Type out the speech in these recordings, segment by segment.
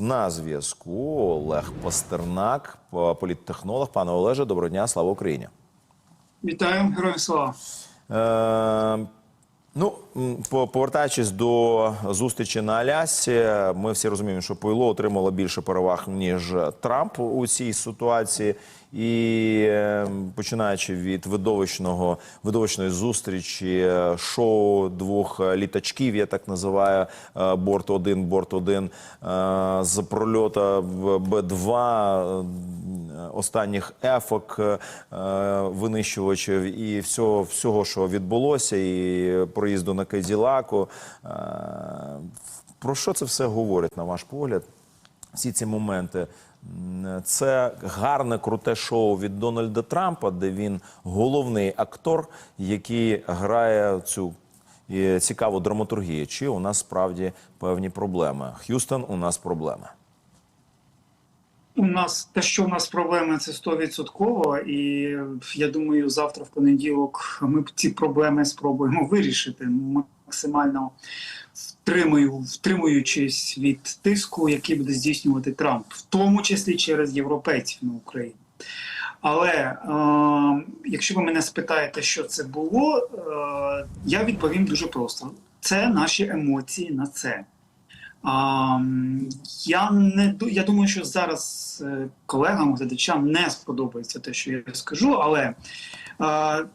На зв'язку Олег Пастернак, політтехнолог. Пане Олеже, доброго дня, слава Україні. Вітаю, героям слава. Е, ну, повертаючись до зустрічі на Алясці, ми всі розуміємо, що Пойло отримало більше переваг ніж Трамп у цій ситуації. І е, починаючи від видовищного видовищної зустрічі, е, шоу двох е, літачків, я так називаю е, борт 1 борт 1 з прольота Б-2 е, останніх ефок е, винищувачів і всього, всього, що відбулося, і проїзду на Каділаку. Е, Про що це все говорить, на ваш погляд? Всі ці моменти. Це гарне круте шоу від Дональда Трампа, де він головний актор, який грає цю е, цікаву драматургію. Чи у нас справді певні проблеми? Х'юстон, у нас проблеми. У нас те, що у нас проблеми, це стовідсотково, і я думаю, завтра в понеділок ми ці проблеми спробуємо вирішити максимально втримую, втримуючись від тиску, який буде здійснювати Трамп, в тому числі через європейців на Україну. Але е, якщо ви мене спитаєте, що це було, е, я відповім дуже просто: це наші емоції на це. Я не я думаю, що зараз е, колегам, глядачам не сподобається те, що я скажу, але е,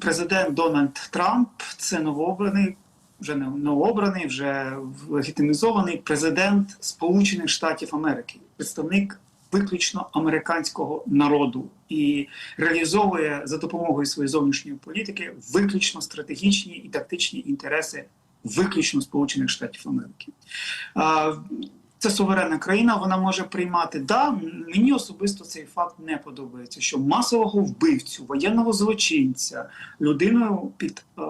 президент Дональд Трамп це новообраний, вже не новообраний, вже легітимізований президент Сполучених Штатів Америки, представник виключно американського народу і реалізовує за допомогою своєї зовнішньої політики виключно стратегічні і тактичні інтереси виключно Сполучених Штатів Америки. Це суверенна країна, вона може приймати. Да, мені особисто цей факт не подобається, що масового вбивцю, воєнного злочинця, людиною під е,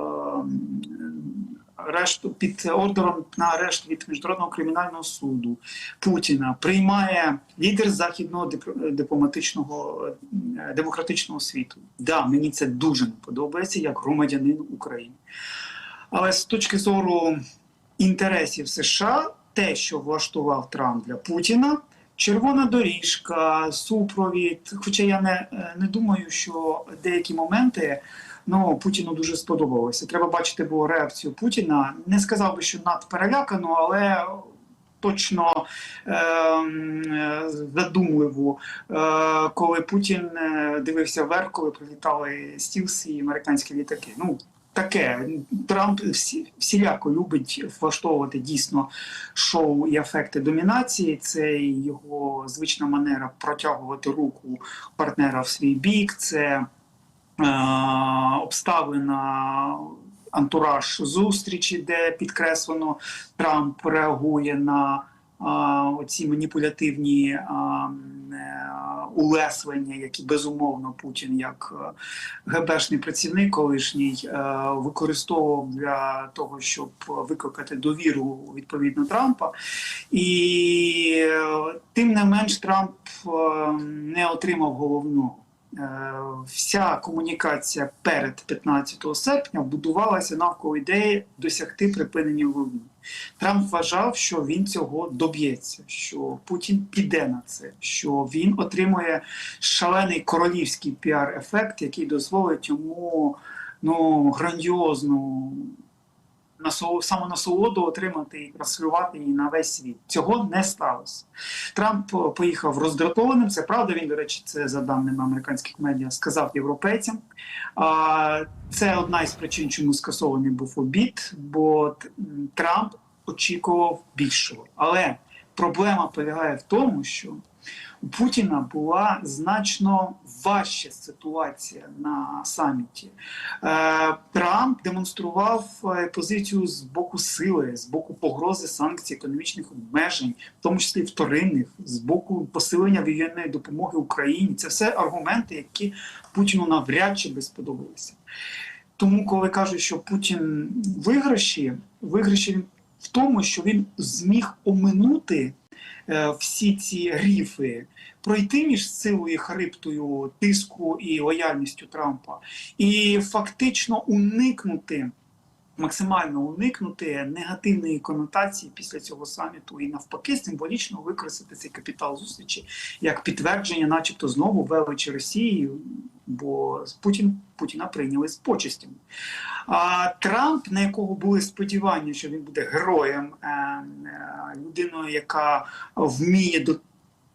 арешту, під ордером на арешт від міжнародного кримінального суду Путіна приймає лідер західного дипломатичного е, демократичного світу. Да, мені це дуже не подобається як громадянин України. Але з точки зору інтересів США, те, що влаштував Трамп для Путіна, червона доріжка, супровід. Хоча я не, е, не думаю, що деякі моменти ну, Путіну дуже сподобалося. Треба бачити було реакцію Путіна. Не сказав би, що надперелякану, але. Точно е, е, задумливо, е, коли Путін е, дивився вверх, коли прилітали стілси і американські літаки. Ну таке Трамп всі, всіляко любить влаштовувати дійсно шоу і ефекти домінації. Це його звична манера протягувати руку партнера в свій бік. Це е, обставина. Антураж зустрічі, де підкреслено Трамп реагує на а, оці маніпулятивні а, улеслення, які безумовно Путін як е, ГБшний працівник колишній е, використовував для того, щоб викликати довіру відповідно Трампа. І е, тим не менш Трамп не отримав головного. Е, Вся комунікація перед 15 серпня будувалася навколо ідеї досягти припинення війни. Трамп вважав, що він цього доб'ється, що Путін піде на це, що він отримує шалений королівський піар-ефект, який дозволить йому ну, грандіозну самонасолоду отримати і транслювати її на весь світ. Цього не сталося. Трамп поїхав роздратованим. Це правда. Він, до речі, це за даними американських медіа сказав європейцям. Це одна із причин, чому скасований був обід, бо Трамп очікував більшого. Але проблема полягає в тому, що у Путіна була значно важча ситуація на саміті. Е, Трамп демонстрував е, позицію з боку сили, з боку погрози санкцій, економічних обмежень, в тому числі вторинних, з боку посилення воєнної допомоги Україні. Це все аргументи, які Путіну навряд чи би сподобалися. Тому, коли кажуть, що Путін виграші, виграші в тому, що він зміг оминути всі ці гріфи, пройти між силою хриптою тиску і лояльністю Трампа, і фактично уникнути максимально уникнути негативної конотації після цього саміту і навпаки символічно використати цей капітал зустрічі як підтвердження, начебто, знову величі Росії, бо Путін Путіна прийняли з почистями. А Трамп, на якого були сподівання, що він буде героєм, е, е, людиною, яка вміє до-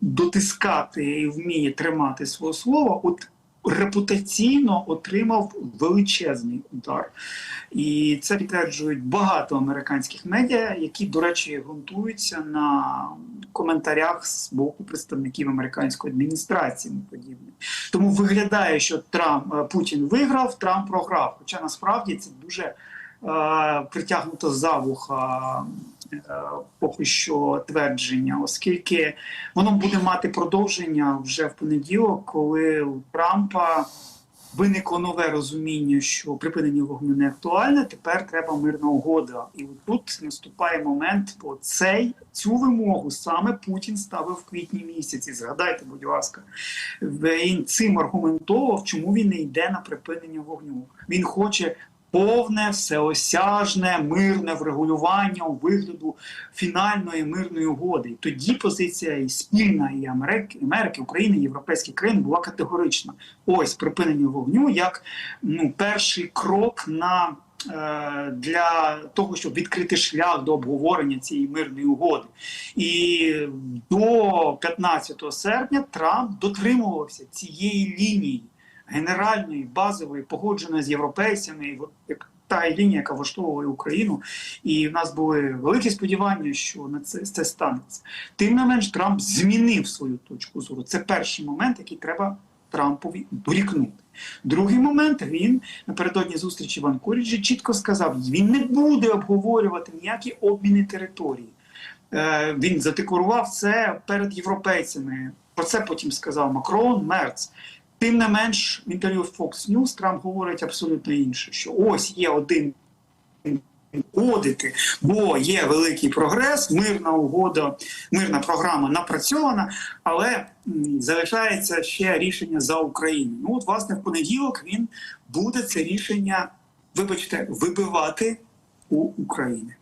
дотискати і вміє тримати своє слово, от репутаційно отримав величезний удар. І це підтверджують багато американських медіа, які, до речі, ґрунтуються на коментарях з боку представників американської адміністрації. подібне. Тому виглядає, що Трамп е, Путін виграв, Трамп програв. Хоча насправді це дуже е, притягнуто за вуха поки що твердження, оскільки воно буде мати продовження вже в понеділок, коли у Трампа виникло нове розуміння, що припинення вогню не актуальне. Тепер треба мирна угода. І тут наступає момент, бо цей цю вимогу саме Путін ставив в квітні місяці. Згадайте, будь ласка, він цим аргументував, чому він не йде на припинення вогню. Він хоче. Повне, всеосяжне, мирне врегулювання у вигляду фінальної мирної угоди. І тоді позиція і спільна і Америки, Америки, України, європейських країн була категорична. Ось припинення вогню як ну, перший крок на е, для того, щоб відкрити шлях до обговорення цієї мирної угоди. І до 15 серпня Трамп дотримувався цієї лінії генеральної, базової, погодженої з європейцями, і як та лінія, яка влаштовує Україну, і в нас були великі сподівання, що на це, це станеться. Тим не менш, Трамп змінив свою точку зору. Це перший момент, який треба Трампові дорікнути. Другий момент він напередодні зустрічі в Анкоріджі чітко сказав: він не буде обговорювати ніякі обміни території. Е, він задекларував це перед європейцями. Про це потім сказав Макрон, Мерц. Тим не менш, в інтерв'ю Fox News Трамп говорить абсолютно інше: що ось є один угодити, бо є великий прогрес, мирна угода, мирна програма напрацьована, але залишається ще рішення за Україну. Ну от власне в понеділок він буде це рішення, вибачте, вибивати у України.